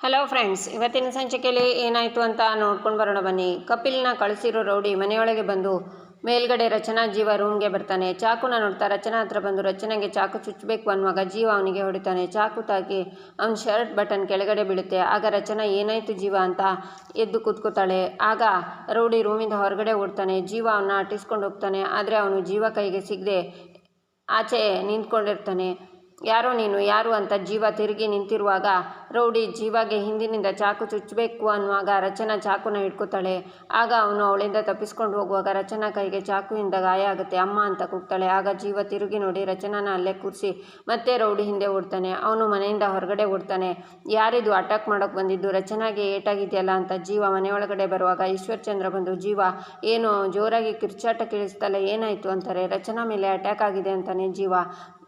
Hello friends ಇವತ್ತಿನ ಸಂಚಿಕೆಯಲ್ಲಿ ಏನಾಯಿತು ಅಂತ ನೋಡ್ಕೊಂಡು ಬರೋಣ ಬನ್ನಿ. ಕಪಿಲ್ನ ಕಳಿಸಿರೋ ರೌಡಿ ಮನೆಯೊಳಗೆ ಬಂದು ಮೇಲ್ಗಡೆ ರಚನಾ ಜೀವ ರೂಮ್ಗೆ ಬರ್ತಾನೆ. ಚಾಕುನ ನೋಡ್ತಾ ರಚನಾ ಹತ್ರ ಬಂದು ರಚನೆಗೆ ಚಾಕು ಚುಚ್ಚಬೇಕು ಅನ್ನುವಾಗ ಜೀವ ಅವನಿಗೆ ಹೊಡಿತಾನೆ. ಚಾಕು ತಾಕಿ ಅವನ ಶರ್ಟ್ ಬಟನ್ ಕೆಳಗಡೆ ಬೀಳುತ್ತೆ. ಆಗ ರಚನಾ ಏನಾಯಿತು ಜೀವ ಅಂತ ಎದ್ದು ಕೂತ್ಕೋತಾಳೆ. ಆಗ ರೌಡಿ ರೂಮಿಂದ ಹೊರಗಡೆ ಓಡ್ತಾನೆ. ಜೀವ ಅವನ್ನ ಅಟ್ಟಿಸ್ಕೊಂಡು ಹೋಗ್ತಾನೆ. ಆದರೆ ಅವನು ಜೀವ ಕೈಗೆ ಸಿಗದೆ ಆಚೆ ನಿಂತ್ಕೊಂಡಿರ್ತಾನೆ. ಯಾರೋ ನೀನು, ಯಾರು ಅಂತ ಜೀವ ತಿರುಗಿ ನಿಂತಿರುವಾಗ ರೌಡಿ ಜೀವಾಗೆ ಹಿಂದಿನಿಂದ ಚಾಕು ಚುಚ್ಚಬೇಕು ಅನ್ನುವಾಗ ರಚನಾ ಚಾಕುನ ಹಿಡ್ಕೊತಾಳೆ. ಆಗ ಅವನು ಅವಳಿಂದ ತಪ್ಪಿಸ್ಕೊಂಡು ಹೋಗುವಾಗ ರಚನಾ ಕೈಗೆ ಚಾಕುವಿಂದ ಗಾಯ ಆಗುತ್ತೆ. ಅಮ್ಮ ಅಂತ ಕೂಗ್ತಾಳೆ. ಆಗ ಜೀವ ತಿರುಗಿ ನೋಡಿ ರಚನಾನ ಅಲ್ಲೇ ಕೂರಿಸಿ ಮತ್ತೆ ರೌಡಿ ಹಿಂದೆ ಓಡ್ತಾನೆ. ಅವನು ಮನೆಯಿಂದ ಹೊರಗಡೆ ಓಡ್ತಾನೆ. ಯಾರಿದು ಅಟ್ಯಾಕ್ ಮಾಡೋಕ್ಕೆ ಬಂದಿದ್ದು ರಚನಾಗೆ ಏಟಾಗಿದೆಯಲ್ಲ ಅಂತ ಜೀವ ಮನೆಯೊಳಗಡೆ ಬರುವಾಗ ಈಶ್ವರ್ ಚಂದ್ರ ಬಂದು, ಜೀವ, ಏನು ಜೋರಾಗಿ ಕಿರ್ಚಾಟ ಕೇಳಿಸ್ತಲ್ಲ ಏನಾಯಿತು ಅಂತಾರೆ? ರಚನಾ ಮೇಲೆ ಅಟ್ಯಾಕ್ ಆಗಿದೆ ಅಂತಾನೆ ಜೀವ.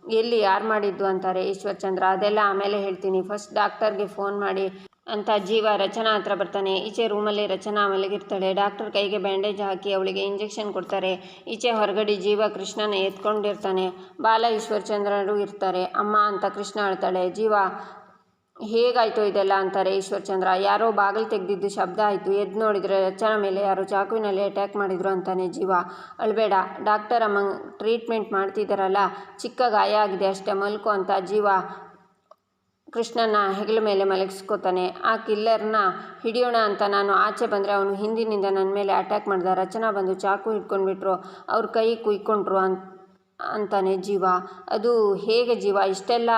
ಎಲ್ಲಿ ಯಾರು ಮಾಡಿದ್ದು ಅಂತಾರೆ ಈಶ್ವರ್ ಚಂದ್ರ ಅದೆಲ್ಲ ಆಮೇಲೆ ಹೇಳ್ತೀನಿ. ಫಸ್ಟ್ ಡಾಕ್ಟರ್ಗೆ ಫೋನ್ ಮಾಡಿ, ಅಂತ ಜೀವ ರಚನಾ ಹತ್ರ ಬರ್ತಾನೆ. ಈಚೆ ರೂಮಲ್ಲಿ ರಚನಾ ಮಲಗಿರ್ತಾಳೆ. ಡಾಕ್ಟರ್ ಕೈಗೆ ಬ್ಯಾಂಡೇಜ್ ಹಾಕಿ ಅವಳಿಗೆ ಇಂಜೆಕ್ಷನ್ ಕೊಡ್ತಾರೆ. ಈಚೆ ಹೊರಗಡೆ ಜೀವ ಕೃಷ್ಣನ ಎತ್ಕೊಂಡಿರ್ತಾನೆ. ಬಾಲ ಈಶ್ವರ್ ಚಂದ್ರರು ಇರ್ತಾರೆ. ಅಮ್ಮ ಅಂತ ಕೃಷ್ಣ ಅಳ್ತಾಳೆ. ಜೀವ ಹೇಗಾಯಿತು ಇದೆಲ್ಲ ಅಂತಾರೆ ಈಶ್ವರ್ ಚಂದ್ರ. ಯಾರೋ ಬಾಗಿಲು ತೆಗೆದಿದ್ದು ಶಬ್ದ ಆಯಿತು. ಎದ್ದು ನೋಡಿದರೆ ರಚನಾ ಮೇಲೆ ಯಾರೋ ಚಾಕುವಿನಲ್ಲಿ ಅಟ್ಯಾಕ್ ಮಾಡಿದ್ರು ಅಂತಾನೆ ಜೀವ. ಅಳಬೇಡ. ಡಾಕ್ಟರ್ ಅಮ್ಮ ಟ್ರೀಟ್ಮೆಂಟ್ ಮಾಡ್ತಿದ್ದಾರಲ್ಲ ಚಿಕ್ಕ ಗಾಯ ಆಗಿದೆ ಅಷ್ಟೇ. ಮಲ್ಕೋ ಅಂತ ಜೀವ ಕೃಷ್ಣನ ಹೆಗಲ ಮೇಲೆ ಮಲಗಿಸ್ಕೋತಾನೆ. ಆ ಕಿಲ್ಲರ್ನ ಹಿಡಿಯೋಣ ಅಂತ ನಾನು ಆಚೆ ಬಂದರೆ ಅವನು ಹಿಂದಿನಿಂದ ನನ್ನ ಮೇಲೆ ಅಟ್ಯಾಕ್ ಮಾಡಿದ. ರಚನಾ ಬಂದು ಚಾಕು ಹಿಡ್ಕೊಂಡ್ಬಿಟ್ರು. ಅವ್ರ ಕೈ ಕುಯ್ಕೊಂಡ್ರು ಅಂತ ಅಂತಾನೆ ಜೀವ. ಅದು ಹೇಗೆ ಜೀವ? ಇಷ್ಟೆಲ್ಲ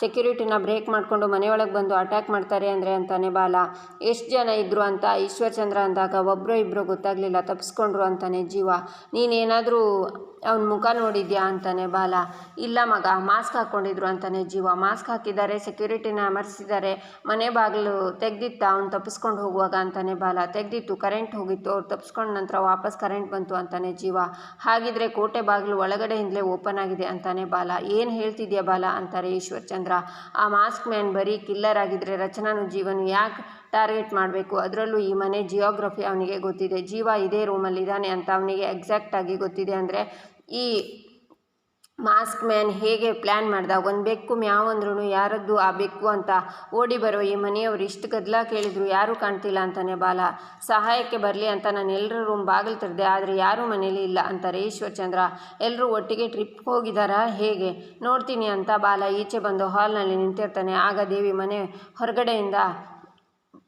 ಸೆಕ್ಯೂರಿಟಿನ ಬ್ರೇಕ್ ಮಾಡಿಕೊಂಡು ಮನೆಯೊಳಗೆ ಬಂದು ಅಟ್ಯಾಕ್ ಮಾಡ್ತಾರೆ ಅಂದರೆ ಅಂತಾನೆ ಬಾಲ. ಎಷ್ಟು ಜನ ಇದ್ದರು ಅಂತ, ಈಶ್ವರ್ ಚಂದ್ರ ಅಂದಾಗ ಒಬ್ಬರು ಇಬ್ಬರು ಗೊತ್ತಾಗಲಿಲ್ಲ ತಪ್ಪಿಸ್ಕೊಂಡ್ರು ಅಂತಾನೆ ಜೀವ. ನೀನೇನಾದರೂ ಅವನ ಮುಖ ನೋಡಿದ್ಯಾ ಅಂತಾನೆ, ಬಾಲ, ಇಲ್ಲ ಮಗ, ಮಾಸ್ಕ್ ಹಾಕ್ಕೊಂಡಿದ್ರು ಅಂತಾನೆ ಜೀವ. ಮಾಸ್ಕ್ ಹಾಕಿದ್ದಾರೆ, ಸೆಕ್ಯೂರಿಟಿನ ಅಮರ್ಸಿದ್ದಾರೆ. ಮನೆ ಬಾಗಿಲು ತೆಗ್ದಿತ್ತ ಅವ್ನು ತಪ್ಪಿಸ್ಕೊಂಡು ಹೋಗುವಾಗ ಅಂತಾನೆ, ಬಾಲ, ತೆಗ್ದಿತ್ತು, ಕರೆಂಟ್ ಹೋಗಿತ್ತು. ಅವ್ರು ತಪ್ಪಿಸ್ಕೊಂಡ ನಂತರ ವಾಪಸ್ ಕರೆಂಟ್ ಬಂತು ಅಂತಾನೆ ಜೀವ. ಹಾಗಿದ್ರೆ ಕೋಟೆ ಬಾಗಿಲು ಒಳಗಡೆಯಿಂದಲೇ ಓಪನ್ ಆಗಿದೆ ಅಂತಾನೆ, ಬಾಲ, ಏನು ಹೇಳ್ತಿದ್ಯಾ ಬಾಲ? ಅಂತಾರೆ ಈಶ್ವರ್ ಚಂದ್ರ ಆ ಮಾಸ್ಕ್ ಮ್ಯಾನ್ ಬರೀ ಕಿಲ್ಲರ್ ಆಗಿದ್ರೆ ರಚನಾನು ಜೀವನು. ಯಾಕೆ ಟಾರ್ಗೆಟ್ ಮಾಡಬೇಕು. ಅದರಲ್ಲೂ ಈ ಮನೆ ಜಿಯೋಗ್ರಫಿ ಅವನಿಗೆ ಗೊತ್ತಿದೆ. ಜೀವ ಇದೇ ರೂಮಲ್ಲಿ ಇದ್ದಾನೆ ಅಂತ ಅವನಿಗೆ ಎಕ್ಸಾಕ್ಟಾಗಿ ಗೊತ್ತಿದೆ ಅಂದರೆ ಈ ಮಾಸ್ಕ್ ಮ್ಯಾನ್ ಹೇಗೆ ಪ್ಲ್ಯಾನ್ ಮಾಡ್ದ? ಒಂದು ಬೆಕ್ಕು ಮ್ಯಾವ್ ಅಂದ್ರೂ ಯಾರದ್ದು ಆ ಬೆಕ್ಕು ಅಂತ ಓಡಿ ಬರೋ ಈ ಮನೆಯವರು ಇಷ್ಟು ಗದ್ದಲ ಕೇಳಿದ್ರು, ಯಾರೂ ಕಾಣ್ತಿಲ್ಲ ಅಂತಾನೆ ಬಾಲ. ಸಹಾಯಕ್ಕೆ ಬರಲಿ ಅಂತ ನಾನು ಎಲ್ಲರ ರೂಮ್ ಬಾಗಿಲು ತೆರೆದೆ, ಆದರೆ ಯಾರೂ ಮನೇಲಿ ಇಲ್ಲ ಅಂತಾರೆ ಈಶ್ವರ್ಚಂದ್ರ ಎಲ್ಲರೂ ಒಟ್ಟಿಗೆ ಟ್ರಿಪ್ ಹೋಗಿದ್ದಾರಾ ಹೇಗೆ? ನೋಡ್ತೀನಿ ಅಂತ ಬಾಲ ಈಚೆ ಬಂದು ಹಾಲ್ನಲ್ಲಿ ನಿಂತಿರ್ತಾನೆ. ಆಗ ದೇವಿ ಮನೆ ಹೊರಗಡೆಯಿಂದ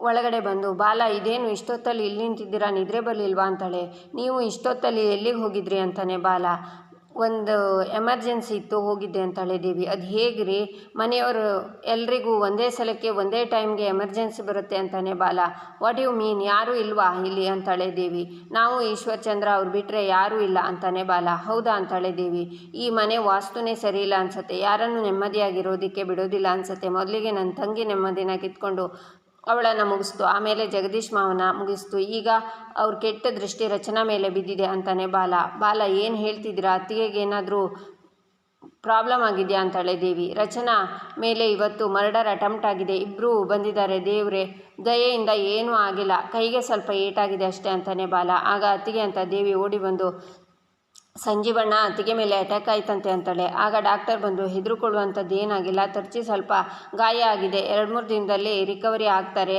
ಒಳಗಡೆ ಬಂದು, ಬಾಲ, ಇದೇನು ಇಷ್ಟೊತ್ತಲ್ಲಿ ಇಲ್ಲಿ ನಿಂತಿದ್ದೀರಾ? ನಿದ್ರೆ ಬರಲಿಲ್ವಾ? ಅಂತಾಳೆ. ನೀವು ಇಷ್ಟೊತ್ತಲ್ಲಿ ಎಲ್ಲಿಗೆ ಹೋಗಿದ್ರಿ? ಅಂತಾನೆ ಬಾಲ. ಒಂದು ಎಮರ್ಜೆನ್ಸಿ ಇತ್ತು, ಹೋಗಿದ್ದೆ, ಅಂತಾಳೆ ದೇವಿ. ಅದು ಹೇಗ್ರಿ? ಮನೆಯವರು ಎಲ್ರಿಗೂ ಒಂದೇ ಸಲಕ್ಕೆ ಒಂದೇ ಟೈಮ್ಗೆ ಎಮರ್ಜೆನ್ಸಿ ಬರುತ್ತೆ, ಅಂತಾನೆ ಬಾಲ. What you mean? ಯಾರೂ ಇಲ್ವಾ ಇಲ್ಲಿ? ಅಂತಾಳೆ ದೇವಿ. ನಾವು ಈಶ್ವರ್ ಚಂದ್ರ ಅವ್ರು ಬಿಟ್ಟರೆ ಯಾರೂ ಇಲ್ಲ, ಅಂತಾನೆ ಬಾಲ. ಹೌದಾ? ಅಂತಾಳೆ ದೇವಿ. ಈ ಮನೆ ವಾಸ್ತುನೇ ಸರಿ ಇಲ್ಲ ಅನ್ಸುತ್ತೆ. ಯಾರನ್ನು ನೆಮ್ಮದಿಯಾಗಿರೋದಕ್ಕೆ ಬಿಡೋದಿಲ್ಲ ಅನ್ಸುತ್ತೆ. ಮೊದಲಿಗೆ ನನ್ನ ತಂಗಿ ನೆಮ್ಮದಿನ ಕಿತ್ಕೊಂಡು ಅವಳನ್ನು ಮುಗಿಸ್ತು. ಆಮೇಲೆ ಜಗದೀಶ್ ಮಾವನ ಮುಗಿಸ್ತು. ಈಗ ಅವ್ರ ಕೆಟ್ಟ ದೃಷ್ಟಿ ರಚನಾ ಮೇಲೆ ಬಿದ್ದಿದೆ ಅಂತಾನೆ ಬಾಲ. ಬಾಲ ಏನು ಹೇಳ್ತಿದ್ದೀರಾ? ಅತ್ತಿಗೆಗೆ ಏನಾದರೂ ಪ್ರಾಬ್ಲಮ್ ಆಗಿದೆಯಾ ಅಂತಾಳೆ ದೇವಿ. ರಚನಾ ಮೇಲೆ ಇವತ್ತು ಮರ್ಡರ್ ಅಟೆಂಪ್ಟ್ ಆಗಿದೆ. ಇಬ್ಬರೂ ಬಂದಿದ್ದಾರೆ. ದೇವ್ರೆ, ದಯೆಯಿಂದ ಏನೂ ಆಗಿಲ್ಲ. ಕೈಗೆ ಸ್ವಲ್ಪ ಏಟಾಗಿದೆ ಅಷ್ಟೇ ಅಂತಾನೆ ಬಾಲ. ಆಗ ಅತ್ತಿಗೆ ಅಂತ ದೇವಿ ಓಡಿ ಬಂದು ಸಂಜೀವಣ್ಣ ಅತ್ತಿಗೆ ಮೇಲೆ ಅಟ್ಯಾಕ್ ಆಯ್ತಂತೆ ಅಂತಾಳೆ. ಆಗ ಡಾಕ್ಟರ್ ಬಂದು, ಹೆದರುಕೊಳ್ಳುವಂಥದ್ದು ಏನಾಗಿಲ್ಲ, ತರ್ಚಿ ಸ್ವಲ್ಪ ಗಾಯ ಆಗಿದೆ. ಎರಡು ಮೂರು ದಿನದಲ್ಲಿ ರಿಕವರಿ ಆಗ್ತಾರೆ.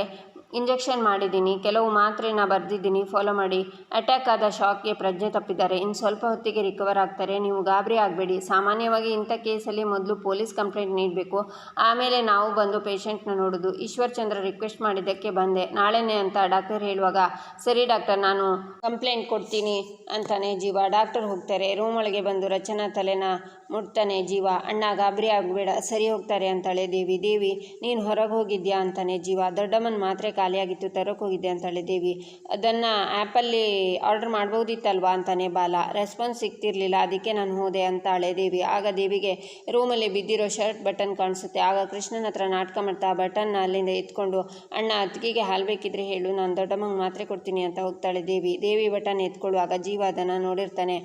ಇಂಜೆಕ್ಷನ್ ಮಾಡಿದ್ದೀನಿ, ಕೆಲವು ಮಾತ್ರೆನ ಬರೆದಿದ್ದೀನಿ ಫಾಲೋ ಮಾಡಿ. ಅಟ್ಯಾಕ್ ಆದ ಶಾಕ್ಗೆ ಪ್ರಜ್ಞೆ ತಪ್ಪಿದ್ದಾರೆ. ಇನ್ನು ಸ್ವಲ್ಪ ಹೊತ್ತಿಗೆ ರಿಕವರ್ ಆಗ್ತಾರೆ. ನೀವು ಗಾಬರಿ ಆಗಬೇಡಿ. ಸಾಮಾನ್ಯವಾಗಿ ಇಂಥ ಕೇಸಲ್ಲಿ ಮೊದಲು ಪೊಲೀಸ್ ಕಂಪ್ಲೇಂಟ್ ನೀಡಬೇಕು. ಆಮೇಲೆ ನಾವು ಬಂದು ಪೇಷಂಟ್ನ ನೋಡೋದು. ಈಶ್ವರ್ ಚಂದ್ರ ರಿಕ್ವೆಸ್ಟ್ ಮಾಡಿದ್ದಕ್ಕೆ ಬಂದೆ. ನಾಳೆನೇ ಅಂತ ಡಾಕ್ಟರ್ ಹೇಳುವಾಗ, ಸರಿ ಡಾಕ್ಟರ್ ನಾನು ಕಂಪ್ಲೇಂಟ್ ಕೊಡ್ತೀನಿ ಅಂತಾನೆ ಜೀವ. ಡಾಕ್ಟರ್ ಹೋಗ್ತಾರೆ. ರೂಮ್ ಒಳಗೆ ಬಂದು ರಚನಾ ತಲೆನ ಮುಟ್ತಾನೆ ಜೀವ. ಅಣ್ಣ, ಗಾಬರಿ ಆಗಬೇಡ. ಸರಿ ಹೋಗ್ತಾರೆ ಅಂತಾಳೆ ದೇವಿ. ದೇವಿ, ನೀನು ಹೊರಗೆ ಹೋಗಿದ್ಯಾ? ಅಂತಾನೆ ಜೀವ. ದೊಡ್ಡಮ್ಮನ ಮಾತ್ರೆ ಖಾಲಿಯಾಗಿತ್ತು, ತರೋಕೆ ಹೋಗಿದ್ದೆ ಅಂತಾಳೆ ದೇವಿ ಅದನ್ನು ಆ್ಯಪಲ್ಲಿ ಆರ್ಡರ್ ಮಾಡ್ಬೋದಿತ್ತಲ್ವಾ ಅಂತಾನೆ ಬಾಲ. ರೆಸ್ಪಾನ್ಸ್ ಸಿಗ್ತಿರ್ಲಿಲ್ಲ, ಅದಕ್ಕೆ ನಾನು ಹೋದೆ ಅಂತಾಳೆ ದೇವಿ ಆಗ ದೇವಿಗೆ ರೂಮಲ್ಲಿ ಬಿದ್ದಿರೋ ಶರ್ಟ್ ಬಟನ್ ಕಾಣಿಸುತ್ತೆ. ಆಗ ಕೃಷ್ಣನ ಹತ್ರ ನಾಟಕ ಮಾಡ್ತಾ ಬಟನ್ ಅಲ್ಲಿಂದ ಎತ್ಕೊಂಡು, ಅಣ್ಣ, ಅತ್ತಿಗೆಗೆ ಹಾಲು ಬೇಕಿದ್ರೆ ಹೇಳು, ನಾನು ದೊಡ್ಡಮ್ಮಂಗೆ ಮಾತ್ರೆ ಕೊಡ್ತೀನಿ ಅಂತ ಹೋಗ್ತಾಳೆ ದೇವಿ. ದೇವಿ ಬಟನ್ ಎತ್ಕೊಳ್ಳುವಾಗ ಜೀವ ಅದನ್ನು ನೋಡಿರ್ತಾನೆ.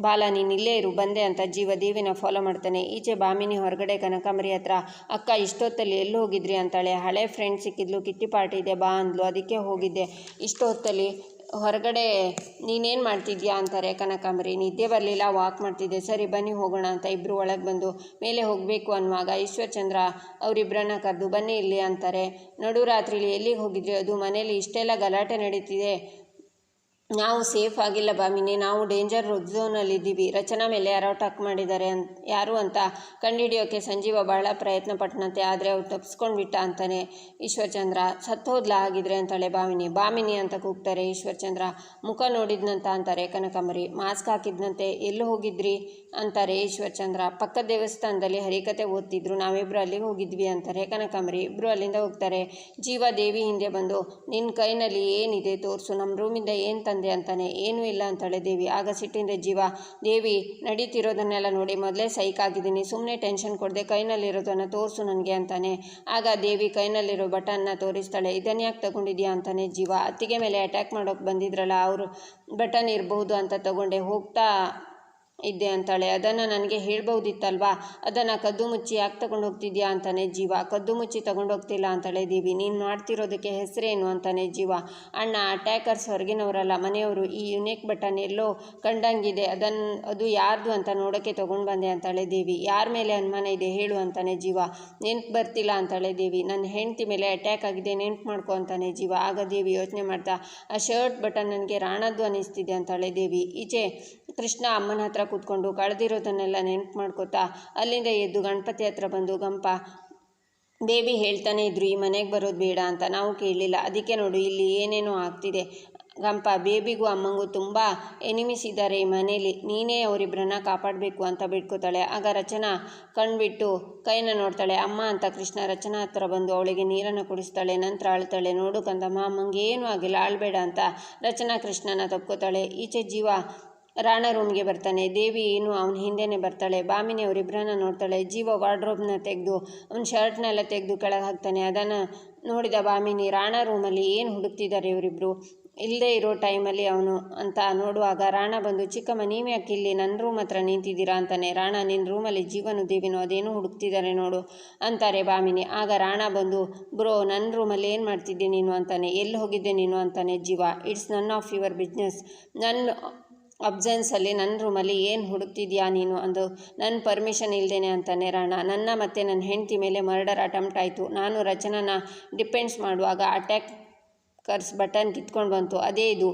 ಬಾಲ, ನೀನು ಇಲ್ಲೇ ಇರು, ಬಂದೆ ಅಂತ ಜೀವ ದೇವಿನ ಫಾಲೋ ಮಾಡ್ತಾನೆ. ಈಚೆ ಬಾಮಿನಿ ಹೊರಗಡೆ ಕನಕಾಂಬರಿ ಹತ್ರ, ಅಕ್ಕ, ಇಷ್ಟೊತ್ತಲ್ಲಿ ಎಲ್ಲಿ ಹೋಗಿದ್ರಿ? ಅಂತಾಳೆ. ಹಳೆ ಫ್ರೆಂಡ್ ಸಿಕ್ಕಿದ್ಲು, ಕಿಟ್ಟಿ ಪಾರ್ಟಿ ಇದೆ, ಬಾ ಅಂದ್ಲು, ಅದಕ್ಕೆ ಹೋಗಿದ್ದೆ. ಇಷ್ಟೊತ್ತಲ್ಲಿ ಹೊರಗಡೆ ನೀನೇನು ಮಾಡ್ತಿದ್ಯಾ? ಅಂತಾರೆ ಕನಕಾಂಬರಿ. ನಿದ್ದೆ ಬರಲಿಲ್ಲ ವಾಕ್ ಮಾಡ್ತಿದ್ದೆ. ಸರಿ, ಬನ್ನಿ ಹೋಗೋಣ ಅಂತ ಇಬ್ಬರು ಒಳಗೆ ಬಂದು, ಮೇಲೆ ಹೋಗಬೇಕು ಅನ್ನುವಾಗ ಈಶ್ವರಚಂದ್ರ ಅವರಿಬ್ಬರನ್ನ ಕರೆದು, ಬನ್ನಿ ಇಲ್ಲಿ ಅಂತಾರೆ. ನಡು, ರಾತ್ರಿಲಿ ಎಲ್ಲಿಗೆ ಹೋಗಿದ್ರಿ? ಅದು ಮನೇಲಿ ಇಷ್ಟೆಲ್ಲ ಗಲಾಟೆ ನಡೀತಿದೆ. ನಾವು ಸೇಫ್ ಆಗಿಲ್ಲ ಬಾಮಿನಿ ನಾವು ಡೇಂಜರ್ ಝೋನಲ್ಲಿದ್ದೀವಿ ರಚನಾ ಮೇಲೆ ಯಾರೋ ಟಕ್ ಮಾಡಿದ್ದಾರೆ ಅಂತ ಯಾರು ಅಂತ ಕಂಡುಹಿಡಿಯೋಕ್ಕೆ ಸಂಜೀವ ಬಹಳ ಪ್ರಯತ್ನ ಪಟ್ಟನಂತೆ ಆದರೆ ಅವ್ರು ತಪ್ಪಿಸ್ಕೊಂಡ್ಬಿಟ್ಟ ಅಂತಾನೆ ಈಶ್ವರ್ಚಂದ್ರ ಸತ್ತೋದ್ಲ ಆಗಿದ್ರೆ ಅಂತಾಳೆ ಬಾಮಿನಿ ಬಾಮಿನಿ ಅಂತ ಕೂಗ್ತಾರೆ, ಈಶ್ವರ್ಚಂದ್ರ ಮುಖ ನೋಡಿದ್ನಂತ ಅಂತಾರೆ ಕನಕಂಬರಿ ಮಾಸ್ಕ್ ಹಾಕಿದ್ನಂತೆ, ಎಲ್ಲಿ ಹೋಗಿದ್ರಿ? ಅಂತಾರೆ ಈಶ್ವರ್ಚಂದ್ರ. ಪಕ್ಕದ ದೇವಸ್ಥಾನದಲ್ಲಿ ಹರಿಕತೆ ಓದ್ತಿದ್ರು ನಾವಿಬ್ಬರು ಅಲ್ಲಿ ಹೋಗಿದ್ವಿ ಅಂತಾರೆ ಕನಕಾಂಬರಿ ಇಬ್ಬರು ಅಲ್ಲಿಂದ ಹೋಗ್ತಾರೆ. ಜೀವ ದೇವಿ ಹಿಂದೆ ಬಂದು ನಿನ್ನ ಕೈನಲ್ಲಿ ಏನಿದೆ? ತೋರಿಸು. ನಮ್ಮ ರೂಮಿಂದ ಏನು ತಂದೆ ಅಂತಾನೆ, ಏನೂ ಇಲ್ಲ ಅಂತಾಳೆ ದೇವಿ ಆಗ ಸಿಟ್ಟಿಂದ, ಜೀವ, ದೇವಿ, ನಡೀತಿರೋದನ್ನೆಲ್ಲ ನೋಡಿ ಮೊದಲೇ ಸೈಕ್ ಆಗಿದ್ದೀನಿ. ಸುಮ್ಮನೆ ಟೆನ್ಷನ್ ಕೊಡದೆ ಕೈನಲ್ಲಿರೋದನ್ನು ತೋರಿಸು ನನಗೆ ಅಂತಾನೆ. ಆಗ ದೇವಿ ಕೈನಲ್ಲಿರೋ ಬಟನ್ನ ತೋರಿಸ್ತಾಳೆ. ಇದನ್ನು ಯಾಕೆ ತಗೊಂಡಿದ್ಯಾ? ಅಂತಾನೆ ಜೀವ. ಅತ್ತಿಗೆ ಮೇಲೆ ಅಟ್ಯಾಕ್ ಮಾಡೋಕೆ ಬಂದಿದ್ರಲ್ಲ, ಅವರು ಬಟನ್ ಇರಬಹುದು ಅಂತ ತಗೊಂಡೆ. ಹೋಗ್ತಾ ಇದ್ದೆ ಅಂತಾಳೆ. ಅದನ್ನು ನನಗೆ ಹೇಳ್ಬೋದಿತ್ತಲ್ವಾ? ಅದನ್ನು ಕದ್ದು ಮುಚ್ಚಿ ಯಾಕೆ ತಗೊಂಡು ಹೋಗ್ತಿದ್ಯಾ ಅಂತಾನೆ ಜೀವ. ಕದ್ದು ಮುಚ್ಚಿ ತಗೊಂಡು ಹೋಗ್ತಿಲ್ಲ ಅಂತಾಳೆ ದೇವಿ. ನೀನು ಮಾಡ್ತಿರೋದಕ್ಕೆ ಹೆಸರೇನು ಅಂತಾನೆ ಜೀವ. ಅಣ್ಣ ಅಟ್ಯಾಕರ್ಸ್ ಹೊರಗಿನವರಲ್ಲ, ಮನೆಯವರು, ಈ ಯುನಿಕ್ ಬಟನ್ ಎಲ್ಲೋ ಕಂಡಂಗಿದೆ. ಅದನ್ನು ಅದು ಯಾರ್ದು ಅಂತ ನೋಡೋಕ್ಕೆ ತೊಗೊಂಡು ಬಂದೆ ಅಂತಾಳೆ ದೇವಿ. ಯಾರ ಮೇಲೆ ಅನುಮಾನ ಇದೆ ಹೇಳು ಅಂತಾನೆ ಜೀವ. ನೆನ್ಪು ಬರ್ತಿಲ್ಲ ಅಂತಾಳೆ ದೇವಿ. ನನ್ನ ಹೆಂಡತಿ ಮೇಲೆ ಅಟ್ಯಾಕ್ ಆಗಿದೆ, ನೆನ್ಪು ಮಾಡ್ಕೊ ಅಂತಾನೆ ಜೀವ. ಆಗ ದೇವಿ ಯೋಚನೆ ಮಾಡ್ತಾ, ಆ ಶರ್ಟ್ ಬಟನ್ ನನಗೆ ರಾಣದ್ದು ಅನ್ನಿಸ್ತಿದೆ ಅಂತಾಳೆ ದೇವಿ. ಈಚೆ ಕೃಷ್ಣ ಅಮ್ಮನ ಹತ್ರ ಕೂತ್ಕೊಂಡು ಕಳೆದಿರೋದನ್ನೆಲ್ಲ ನೆನ್ಪು ಮಾಡ್ಕೋತಾ ಅಲ್ಲಿಂದ ಎದ್ದು ಗಣಪತಿ ಹತ್ರ ಬಂದು, ಗಂಪ ಬೇಬಿ ಹೇಳ್ತಾನೆ ಇದ್ರು, ಈ ಮನೆಗೆ ಬರೋದು ಬೇಡ ಅಂತ ನಾವು ಕೇಳಲಿಲ್ಲ. ಅದಕ್ಕೆ ನೋಡು, ಇಲ್ಲಿ ಏನೇನೋ ಆಗ್ತಿದೆ. ಗಂಪ, ಬೇಬಿಗೂ ಅಮ್ಮಂಗೂ ತುಂಬ ಎನಿಮಿಸ್ ಇದ್ದಾರೆ ಈ ಮನೇಲಿ. ನೀನೇ ಅವರಿಬ್ಬರನ್ನ ಕಾಪಾಡಬೇಕು ಅಂತ ಬಿಟ್ಕೋತಾಳೆ. ಆಗ ರಚನಾ ಕಣ್ಬಿಟ್ಟು ಕೈನ ನೋಡ್ತಾಳೆ. ಅಮ್ಮ ಅಂತ ಕೃಷ್ಣ ರಚನಾ ಹತ್ರ ಬಂದು ಅವಳಿಗೆ ನೀರನ್ನು ಕುಡಿಸ್ತಾಳೆ, ನಂತರ ಅಳ್ತಾಳೆ. ನೋಡು ಕಂದಮ್ಮ ಅಮ್ಮಂಗೆ ಏನೂ ಆಗಿಲ್ಲ ಆಳ್ಬೇಡ ಅಂತ ರಚನಾ ಕೃಷ್ಣನ ತಪ್ಕೋತಾಳೆ. ಈಚೆ ಜೀವ ರಾಣ ರೂಮ್ಗೆ ಬರ್ತಾನೆ. ದೇವಿ ಏನು, ಅವನ ಹಿಂದೆನೇ ಬರ್ತಾಳೆ. ಬಾಮಿನಿ ಅವರಿಬ್ಬರನ್ನ ನೋಡ್ತಾಳೆ. ಜೀವ ವಾರ್ಡ್ರೋಬ್ನ ತೆಗೆದು, ಅವನ ಶರ್ಟ್ನೆಲ್ಲ ತೆಗೆದು ಕೆಳಗೆ ಹಾಕ್ತಾನೆ. ಅದನ್ನು ನೋಡಿದ ಬಾಮಿನಿ ರಾಣ ರೂಮಲ್ಲಿ ಏನು ಹುಡುಕ್ತಿದ್ದಾರೆ ಇವರಿಬ್ಬರು ಇಲ್ಲದೆ ಇರೋ ಟೈಮಲ್ಲಿ ಅವನು ಅಂತ ನೋಡುವಾಗ ರಾಣ ಬಂದು, ಚಿಕ್ಕಮ್ಮ, ನೀವು ಯಾಕೆ ಇಲ್ಲಿ ನನ್ನ ರೂಮ್ ಹತ್ರ ನಿಂತಿದ್ದೀರಾ? ಅಂತಾನೆ. ರಾಣ ನಿನ್ನ ರೂಮಲ್ಲಿ ಜೀವನು, ದೇವಿನೋ ಅದೇನು ಹುಡುಕ್ತಿದ್ದಾರೆ ನೋಡು, ಅಂತಾರೆ ಬಾಮಿನಿ. ಆಗ ರಾಣ ಬಂದು, ಬ್ರೋ ನನ್ನ ರೂಮಲ್ಲಿ ಏನು ಮಾಡ್ತಿದ್ದೆ ನೀನು? ಅಂತಾನೆ. ಎಲ್ಲಿ ಹೋಗಿದ್ದೆ ನೀನು? ಅಂತಾನೆ ಜೀವ. It's none of your business. ನನ್ನ ಅಬ್ಸೆನ್ಸಲ್ಲಿ ನನ್ನ ರೂಮಲ್ಲಿ ಏನು ಹುಡುಕ್ತಿದ್ಯಾ ನೀನು ಅಂದು ನನ್ನ ಪರ್ಮಿಷನ್ ಇಲ್ಲದೇನೆ ಅಂತಾನೆ ರಾಣ. ನನ್ನ ಮತ್ತು ನನ್ನ ಹೆಂಡತಿ ಮೇಲೆ ಮರ್ಡರ್ ಅಟೆಂಪ್ಟ್ ಆಯಿತು. ನಾನು ರಚನನ ಡಿಪೆಂಡ್ಸ್ ಮಾಡುವಾಗ ಅಟ್ಯಾಕ್ ಕರ್ಸ್ ಬಟನ್ ಕಿತ್ಕೊಂಡು ಬಂತು. ಅದೇ ಇದು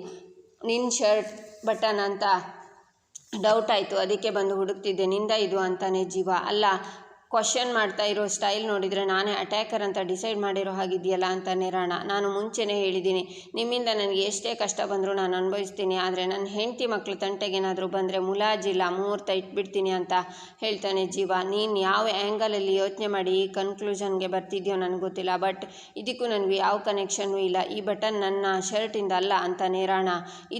ನಿನ್ನ ಶರ್ಟ್ ಬಟನ್ ಅಂತ ಡೌಟ್ ಆಯಿತು. ಅದಕ್ಕೆ ಬಂದು ಹುಡುಕ್ತಿದ್ದೆ. ನಿಂದ ಇದು ಅಂತಾನೆ ಜೀವ. ಅಲ್ಲ ಕ್ವಶನ್ ಮಾಡ್ತಾ ಇರೋ ಸ್ಟೈಲ್ ನೋಡಿದರೆ ನಾನೇ ಅಟ್ಯಾಕರ್ ಅಂತ ಡಿಸೈಡ್ ಮಾಡಿರೋ ಹಾಗಿದೆಯಲ್ಲ ಅಂತ ನಿರಾಣ. ನಾನು ಮುಂಚೆನೇ ಹೇಳಿದ್ದೀನಿ. ನಿಮ್ಮಿಂದ ನನಗೆ ಎಷ್ಟೇ ಕಷ್ಟ ಬಂದರೂ ನಾನು ಅನುಭವಿಸ್ತೀನಿ. ಆದರೆ ನನ್ನ ಹೆಂಡತಿ ಮಕ್ಕಳು ತಂಟೆಗೇನಾದರೂ ಬಂದರೆ ಮುಲಾಜಿಲ್ಲ ಮುಹೂರ್ತ ಇಟ್ಬಿಡ್ತೀನಿ ಅಂತ ಹೇಳ್ತಾನೆ ಜೀವ. ನೀನು ಯಾವ ಆ್ಯಂಗಲಲ್ಲಿ ಯೋಚನೆ ಮಾಡಿ ಈ ಕನ್ಕ್ಲೂಷನ್ಗೆ ಬರ್ತಿದ್ಯೋ ನನಗೆ ಗೊತ್ತಿಲ್ಲ. ಬಟ್ ಇದಕ್ಕೂ ನನಗೆ ಯಾವ ಕನೆಕ್ಷನ್ನು ಇಲ್ಲ. ಈ ಬಟನ್ ನನ್ನ ಶರ್ಟಿಂದ ಅಲ್ಲ ಅಂತ ನಿರಾಣ.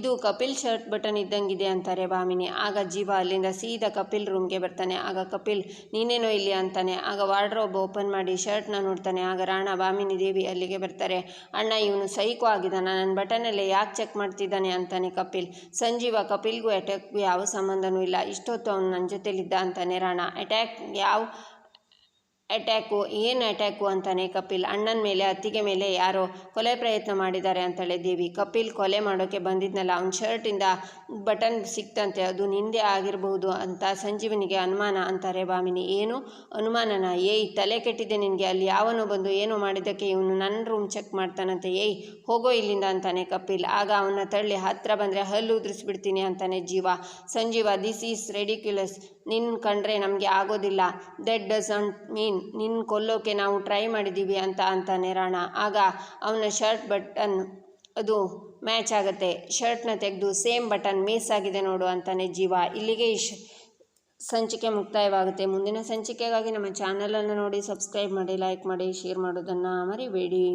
ಇದು ಕಪಿಲ್ ಶರ್ಟ್ ಬಟನ್ ಇದ್ದಂಗಿದೆ ಅಂತಾರೆ ಭಾಮಿನಿ. ಆಗ ಜೀವ ಅಲ್ಲಿಂದ ಸೀದಾ ಕಪಿಲ್ ರೂಮ್ಗೆ ಬರ್ತಾನೆ. ಆಗ ಕಪಿಲ್, ನೀನೇನೋ ಇಲ್ಲಿ ಅಂತಾನೆ. ಆಗ ವಾರ್ಡ್ರೋಬ್ ಓಪನ್ ಮಾಡಿ ಶರ್ಟ್ನ ನೋಡ್ತಾನೆ. ಆಗ ರಾಣಾ ಭಾಮಿನಿ ದೇವಿ ಅಲ್ಲಿಗೆ ಬರ್ತಾರೆ. ಅಣ್ಣ, ಇವನು ಸೈಕೋ ಆಗಿದ್ದಾನ. ನನ್ನ ಬಟನಲ್ಲೇ ಯಾಕೆ ಚೆಕ್ ಮಾಡ್ತಿದ್ದಾನೆ ಅಂತಾನೆ ಕಪಿಲ್. ಸಂಜೀವ ಕಪಿಲ್ಗೂ ಅಟ್ಯಾಕ್ಗೂ ಯಾವ ಸಂಬಂಧನೂ ಇಲ್ಲ. ಇಷ್ಟೊತ್ತು ಅವನು ನನ್ನ ಜೊತೆಲಿದ್ದ ಅಂತಾನೆ ರಾಣಾ. ಅಟ್ಯಾಕ್ ಯಾವ ಅಟ್ಯಾಕು, ಏನು ಅಟ್ಯಾಕು ಅಂತಾನೆ ಕಪಿಲ್ ಅಣ್ಣನ ಮೇಲೆ, ಅತ್ತಿಗೆ ಮೇಲೆ ಯಾರೋ ಕೊಲೆ ಪ್ರಯತ್ನ ಮಾಡಿದ್ದಾರೆ ಅಂತಾಳೆ ದೇವಿ. ಕಪಿಲ್ ಕೊಲೆ ಮಾಡೋಕ್ಕೆ ಬಂದಿದ್ನಲ್ಲ, ಅವ್ನ ಶರ್ಟಿಂದ ಬಟನ್ ಸಿಕ್ತಂತೆ, ಅದು ನಿಂದೆ ಆಗಿರಬಹುದು ಅಂತ ಸಂಜೀವನಿಗೆ ಅನುಮಾನ ಅಂತಾರೆ ಬಾಮಿನಿ ಏನು? ಅನುಮಾನನ? ಏಯ್, ತಲೆ ಕೆಟ್ಟಿದೆ ನಿನಗೆ, ಅಲ್ಲಿ ಯಾವನು ಬಂದು ಏನು ಮಾಡಿದ್ದಕ್ಕೆ ಇವನು ನನ್ನ ರೂಮ್ ಚೆಕ್ ಮಾಡ್ತಾನಂತೆ. ಏಯ್, ಹೋಗೋ ಇಲ್ಲಿಂದ ಅಂತಾನೆ ಕಪಿಲ್. ಆಗ ಅವನ ತಳ್ಳಿ ಹತ್ತಿರ ಬಂದರೆ ಹಲ್ಲು ಉದುರಿಸ್ಬಿಡ್ತೀನಿ ಅಂತಾನೆ ಜೀವ. ಸಂಜೀವ ದಿಸ್ ಈಸ್ ರೆಡಿಕ್ಯುಲಸ್ ನಿನ್ನ ಕಂಡ್ರೆ ನಮಗೆ ಆಗೋದಿಲ್ಲ. ದಟ್ ಡಸಂಟ್ ಮೀನ್ ನಿನ್ನ ಕೊಲ್ಲೋಕೆ ನಾವು ಟ್ರೈ ಮಾಡಿದ್ದೀವಿ ಅಂತ ಅಂತಾನೆ ರಾಣ. ಆಗ ಅವನ ಶರ್ಟ್ ಬಟನ್ ಅದು ಮ್ಯಾಚ್ ಆಗುತ್ತೆ. ಶರ್ಟ್ನ ತೆಗೆದು ಸೇಮ್ ಬಟನ್ ಮಿಸ್ ಆಗಿದೆ ನೋಡು ಅಂತಾನೆ ಜೀವ. ಇಲ್ಲಿಗೆ ಇಶ್ ಸಂಚಿಕೆ ಮುಕ್ತಾಯವಾಗುತ್ತೆ. ಮುಂದಿನ ಸಂಚಿಕೆಗಾಗಿ ನಮ್ಮ ಚಾನಲನ್ನು ನೋಡಿ, ಸಬ್ಸ್ಕ್ರೈಬ್ ಮಾಡಿ, ಲೈಕ್ ಮಾಡಿ, ಶೇರ್ ಮಾಡೋದನ್ನು ಮರಿಬೇಡಿ.